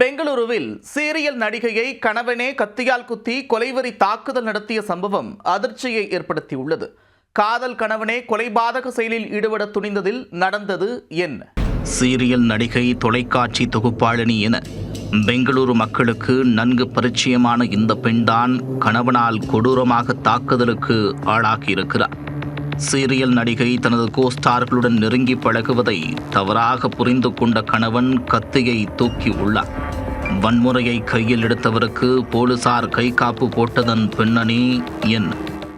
பெங்களூருவில் சீரியல் நடிகையை கணவனே கத்தியால் குத்தி கொலைவரி தாக்குதல் நடத்திய சம்பவம் அதிர்ச்சியை ஏற்படுத்தியுள்ளது. காதல் கணவனே கொலைபாதக செயலில் ஈடுபட துணிந்ததில் நடந்தது என்ன? சீரியல் நடிகை தொலைக்காட்சி தொகுப்பாளினி என பெங்களூரு மக்களுக்கு நன்கு பரிச்சயமான இந்த பெண்தான் கணவனால் கொடூரமாக தாக்குதலுக்கு ஆளாகியிருக்கிறார். சீரியல் நடிகை தனது கோஸ்டார்களுடன் நெருங்கி பழகுவதை தவறாக புரிந்து கொண்ட கணவன் கத்தியை தூக்கி உள்ளார். வன்முறையை கையில் எடுத்தவருக்கு போலீசார் கை காப்பு போட்டதன் பின்னணி என்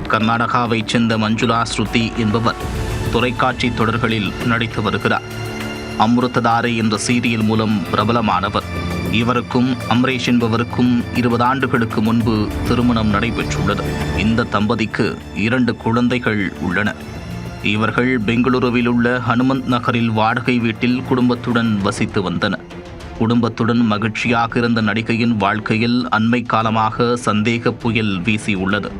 கர்நாடகாவைச் சேர்ந்த மஞ்சுளா ஸ்ருதி என்பவர் தொலைக்காட்சி தொடர்களில் நடித்து வருகிறார். அம்ருத்ததாரே என்ற சீரியல் மூலம் பிரபலமானவர். இவருக்கும் அம்ரேஷ் என்பவருக்கும் இருபது ஆண்டுகளுக்கு முன்பு திருமணம் நடைபெற்றுள்ளது. இந்த தம்பதிக்கு இரண்டு குழந்தைகள் உள்ளன. இவர்கள் பெங்களூருவில் உள்ள ஹனுமந்த் நகரில் வாடகை வீட்டில் குடும்பத்துடன் வசித்து வந்தனர் குடும்பத்துடன் மகிழ்ச்சியாக இருந்த நடிகையின் வாழ்க்கையில் அண்மை காலமாக சந்தேக புயல் வீசியுள்ளது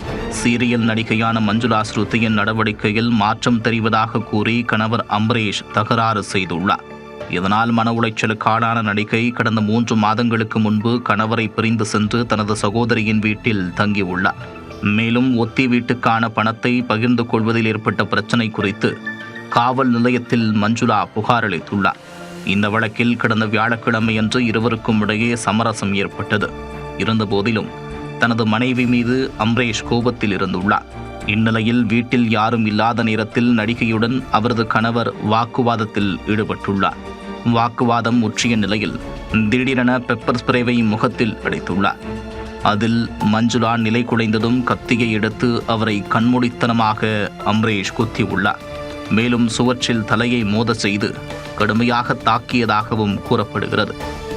சீரியல் நடிகையான மஞ்சுளா ஸ்ருதியின் நடவடிக்கையில் மாற்றம் தெரிவதாக கூறி கணவர் அம்ரேஷ் தகராறு செய்துள்ளார். இதனால் மன உளைச்சலுக்கு ஆளான நடிகை கடந்த மூன்று மாதங்களுக்கு முன்பு கணவரை பிரிந்து சென்று தனது சகோதரியின் வீட்டில் தங்கியுள்ளார். மேலும் ஒத்தி வீட்டுக்கான பணத்தை பகிர்ந்து கொள்வதில் ஏற்பட்ட பிரச்சனை குறித்து காவல் நிலையத்தில் மஞ்சுளா புகார் அளித்துள்ளார். இந்த வழக்கில் கடந்த வியாழக்கிழமையன்று இருவருக்கும் இடையே சமரசம் ஏற்பட்டது. இருந்தபோதிலும் தனது மனைவி மீது அம்ரேஷ் கோபத்தில் இருந்துள்ளார். இந்நிலையில் வீட்டில் யாரும் இல்லாத நேரத்தில் நடிகையுடன் அவரது கணவர் வாக்குவாதத்தில் ஈடுபட்டுள்ளார். வாக்குவாதம் முற்றிய நிலையில் திடீரென பெப்பர் ஸ்ப்ரேவை முகத்தில் அடித்துள்ளார். அதில் மஞ்சுளா நிலை குலைந்ததும் கத்தியை எடுத்து அவரை கண்மூடித்தனமாக அம்ரேஷ் குத்தியுள்ளார். மேலும் சுவற்றில் தலையை மோத செய்து கடுமையாக தாக்கியதாகவும் கூறப்படுகிறது.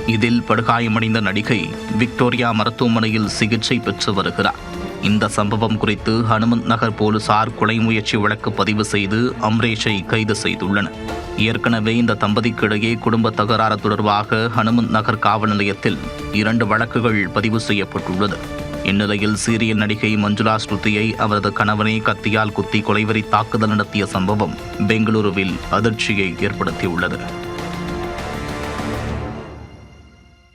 இதில் படுகாயமடைந்த நடிகை விக்டோரியா மருத்துவமனையில் சிகிச்சை பெற்று வருகிறார். இந்த சம்பவம் குறித்து ஹனுமந்த் நகர் போலீசார் கொலை முயற்சி வழக்கு பதிவு செய்து அம்ரேஷை கைது செய்துள்ளனர். ஏற்கனவே இந்த தம்பதிக்கிடையே குடும்ப தகராறு தொடர்பாக ஹனுமந்த் நகர் காவல் நிலையத்தில் இரண்டு வழக்குகள் பதிவு செய்யப்பட்டுள்ளது. இந்நிலையில் சீரிய நடிகை மஞ்சுளா ஸ்ருதியை அவரது கணவனை கத்தியால் குத்தி கொலைவெறி தாக்குதல் நடத்திய சம்பவம் பெங்களூருவில் அதிர்ச்சியை ஏற்படுத்தியுள்ளது.